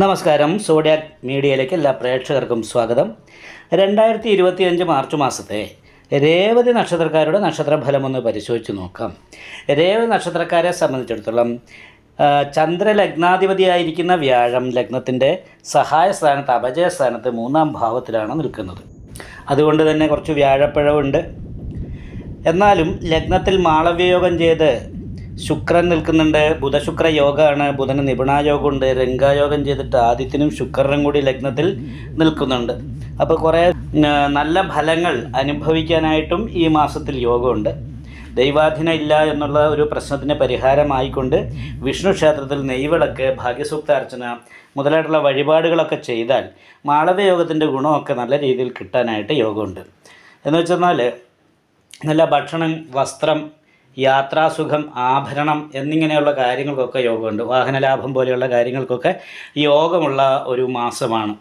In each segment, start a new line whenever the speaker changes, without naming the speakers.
നമസ്കാരം. സോഡിയാക് മീഡിയയിലേക്ക് എല്ലാ പ്രേക്ഷകർക്കും സ്വാഗതം. രണ്ടായിരത്തി ഇരുപത്തിയഞ്ച് മാർച്ച് മാസത്തെ രേവതി നക്ഷത്രക്കാരുടെ നക്ഷത്രഫലം ഒന്ന് പരിശോധിച്ച് നോക്കാം. രേവതി നക്ഷത്രക്കാരെ സംബന്ധിച്ചിടത്തോളം ചന്ദ്രലഗ്നാധിപതിയായിരിക്കുന്ന വ്യാഴം ലഗ്നത്തിന്റെ സഹായ സ്ഥാനത്ത് അപജയ സ്ഥാനത്ത് മൂന്നാം ഭാവത്തിലാണ് നിൽക്കുന്നത്. അതുകൊണ്ട് തന്നെ കുറച്ച് വ്യാഴപ്പിഴവുണ്ട്. എന്നാലും ലഗ്നത്തിൽ മാളവ്യയോഗം ചെയ്ത് ശുക്രൻ നിൽക്കുന്നുണ്ട്. ബുധശുക്ര യോഗമാണ് ബുധന് നിപുണായോഗമുണ്ട് രംഗായോഗം ചെയ്തിട്ട് ആദിത്യനും ശുക്രനും കൂടി ലഗ്നത്തിൽ നിൽക്കുന്നുണ്ട്. അപ്പോൾ കുറേ നല്ല ഫലങ്ങൾ അനുഭവിക്കാനായിട്ടും ഈ മാസത്തിൽ യോഗമുണ്ട് ദൈവാധീനം ഇല്ല എന്നുള്ള ഒരു പ്രശ്നത്തിന് പരിഹാരമായിക്കൊണ്ട് വിഷ്ണു ക്ഷേത്രത്തിൽ നെയ്വിളക്ക് ഭാഗ്യസൂക്ത അർച്ചന മുതലായിട്ടുള്ള വഴിപാടുകളൊക്കെ ചെയ്താൽ മാളവ യോഗത്തിന്റെ ഗുണമൊക്കെ നല്ല രീതിയിൽ കിട്ടാനായിട്ട് യോഗമുണ്ട് എന്ന് വെച്ചെന്നാൽ നല്ല ഭക്ഷണം വസ്ത്രം യാത്രാസുഖം ആഭരണം എന്നിങ്ങനെയുള്ള കാര്യങ്ങൾക്കൊക്കെ യോഗമുണ്ട്. വാഹനലാഭം പോലെയുള്ള കാര്യങ്ങൾക്കൊക്കെ യോഗമുള്ള ഒരു മാസമാണ്.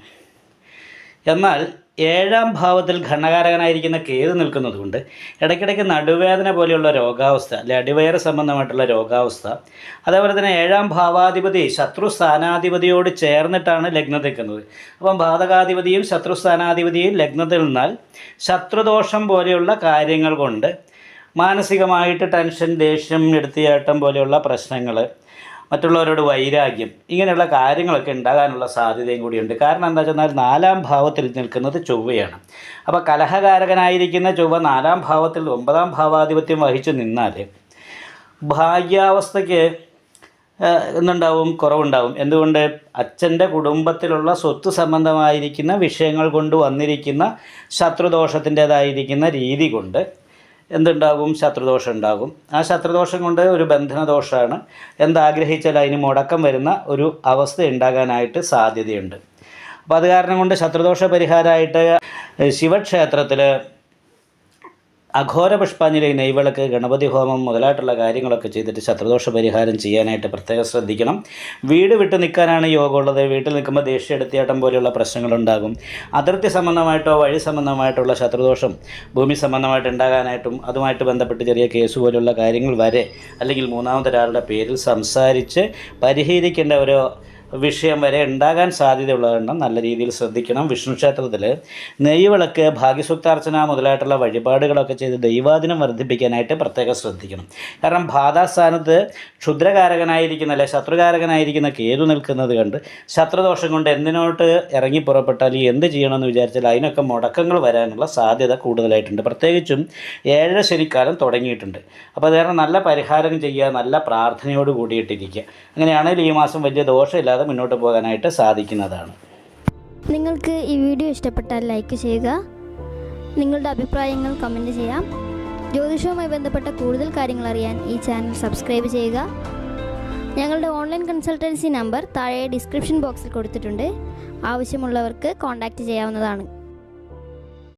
എന്നാൽ ഏഴാം ഭാവത്തിൽ ഘടകാരകനായിരിക്കുന്ന കേതു നിൽക്കുന്നതുകൊണ്ട് ഇടയ്ക്കിടയ്ക്ക് നടുവേദന പോലെയുള്ള രോഗാവസ്ഥ അല്ലെ അടിവയറ് സംബന്ധമായിട്ടുള്ള രോഗാവസ്ഥ അതേപോലെ തന്നെ ഏഴാം ഭാവാധിപതി ശത്രു സ്ഥാനാധിപതിയോട് ചേർന്നിട്ടാണ് ലഗ്നം നിൽക്കുന്നത്. അപ്പം ബാധകാധിപതിയും ശത്രു സ്ഥാനാധിപതിയും ലഗ്നത്തിൽ നിന്നാൽ ശത്രുദോഷം പോലെയുള്ള കാര്യങ്ങൾ കൊണ്ട് മാനസികമായിട്ട് ടെൻഷൻ ദേഷ്യം എടുത്തിയാട്ടം പോലെയുള്ള പ്രശ്നങ്ങൾ മറ്റുള്ളവരോട് വൈരാഗ്യം ഇങ്ങനെയുള്ള കാര്യങ്ങളൊക്കെ ഉണ്ടാകാനുള്ള സാധ്യതയും കൂടിയുണ്ട്. കാരണം എന്താ വെച്ചാൽ നാലാം ഭാവത്തിൽ നിൽക്കുന്നത് ചൊവ്വയാണ്. അപ്പോൾ കലഹകാരകനായിരിക്കുന്ന ചൊവ്വ നാലാം ഭാവത്തിൽ ഒമ്പതാം ഭാവാധിപത്യം വഹിച്ചു നിന്നാൽ ഭാഗ്യാവസ്ഥയ്ക്ക് എന്തുണ്ടാവും? കുറവുണ്ടാവും. എന്തുകൊണ്ട്? അച്ഛന്റെ കുടുംബത്തിലുള്ള സ്വത്ത് സംബന്ധമായിരിക്കുന്ന വിഷയങ്ങൾ കൊണ്ട് വന്നിരിക്കുന്ന ശത്രുദോഷത്തിന്റേതായിരിക്കുന്ന രീതി കൊണ്ട് എന്തുണ്ടാകും? ശത്രുദോഷം ഉണ്ടാകും. ആ ശത്രുദോഷം കൊണ്ട് ഒരു ബന്ധനദോഷമാണ് എന്താഗ്രഹിച്ചാൽ അതിന് മുടക്കം വരുന്ന ഒരു അവസ്ഥ ഉണ്ടാകാനായിട്ട് സാധ്യതയുണ്ട്. അപ്പോൾ അത് കാരണം കൊണ്ട് ശത്രുദോഷ പരിഹാരമായിട്ട് ശിവക്ഷേത്രത്തിൽ അഘോര പുഷ്പാഞ്ജലി നെയ്വിളക്ക് ഗണപതി ഹോമം മുതലായിട്ടുള്ള കാര്യങ്ങളൊക്കെ ചെയ്തിട്ട് ശത്രുദോഷ പരിഹാരം ചെയ്യാനായിട്ട് പ്രത്യേകം ശ്രദ്ധിക്കണം. വീട് വിട്ട് നിൽക്കാനാണ് യോഗമുള്ളത്. വീട്ടിൽ നിൽക്കുമ്പോൾ ദേഷ്യ എടുത്തിയാട്ടം പോലെയുള്ള പ്രശ്നങ്ങളുണ്ടാകും. അതിർത്തി സംബന്ധമായിട്ടോ വഴി സംബന്ധമായിട്ടുള്ള ശത്രുദോഷം ഭൂമി സംബന്ധമായിട്ട് ഉണ്ടാകാനായിട്ടും അതുമായിട്ട് ബന്ധപ്പെട്ട് ചെറിയ കേസ് പോലെയുള്ള കാര്യങ്ങൾ വരെ അല്ലെങ്കിൽ മൂന്നാമതൊരാളുടെ പേരിൽ സംസാരിച്ച് പരിഹരിക്കേണ്ട ഒരു വിഷയം വരെ ഉണ്ടാകാൻ സാധ്യതയുള്ളതുകൊണ്ട് നല്ല രീതിയിൽ ശ്രദ്ധിക്കണം. വിഷ്ണു ക്ഷേത്രത്തിൽ നെയ്വിളക്ക് ഭാഗ്യസൂക്താർച്ചന മുതലായിട്ടുള്ള വഴിപാടുകളൊക്കെ ചെയ്ത് ദൈവാദിനം വർദ്ധിപ്പിക്കാനായിട്ട് പ്രത്യേകം ശ്രദ്ധിക്കണം. കാരണം ബാധാസ്ഥാനത്ത് ക്ഷുദ്രകാരകനായിരിക്കുന്ന അല്ലെ ശത്രുകാരകനായിരിക്കുന്ന കേതു നിൽക്കുന്നത് കണ്ട് ശത്രുദോഷം കൊണ്ട് എന്തിനോട്ട് ഇറങ്ങി പുറപ്പെട്ടാൽ എന്ത് ചെയ്യണമെന്ന് വിചാരിച്ചാൽ അതിനൊക്കെ മുടക്കങ്ങൾ വരാനുള്ള സാധ്യത കൂടുതലായിട്ടുണ്ട്. പ്രത്യേകിച്ചും ഏഴര ശനിക്കാലം തുടങ്ങിയിട്ടുണ്ട്. അപ്പോൾ അത് കാരണം നല്ല പരിഹാരം ചെയ്യുക നല്ല പ്രാർത്ഥനയോട് കൂടിയിട്ടിരിക്കുക. അങ്ങനെയാണെങ്കിൽ ഈ മാസം വലിയ ദോഷമില്ലാതെ മുന്നോട്ട് പോകാനായിട്ട് സാധിക്കുന്നതാണ്.
നിങ്ങൾക്ക് ഈ വീഡിയോ ഇഷ്ടപ്പെട്ടാൽ ലൈക്ക് ചെയ്യുക. നിങ്ങളുടെ അഭിപ്രായങ്ങൾ കമന്റ് ചെയ്യാം. ജ്യോതിഷവുമായി ബന്ധപ്പെട്ട കൂടുതൽ കാര്യങ്ങൾ അറിയാൻ ഈ ചാനൽ സബ്സ്ക്രൈബ് ചെയ്യുക. ഞങ്ങളുടെ ഓൺലൈൻ കൺസൾട്ടൻസി നമ്പർ താഴെ ഡിസ്ക്രിപ്ഷൻ ബോക്സിൽ കൊടുത്തിട്ടുണ്ട്. ആവശ്യമുള്ളവർക്ക് കോൺടാക്റ്റ് ചെയ്യാവുന്നതാണ്.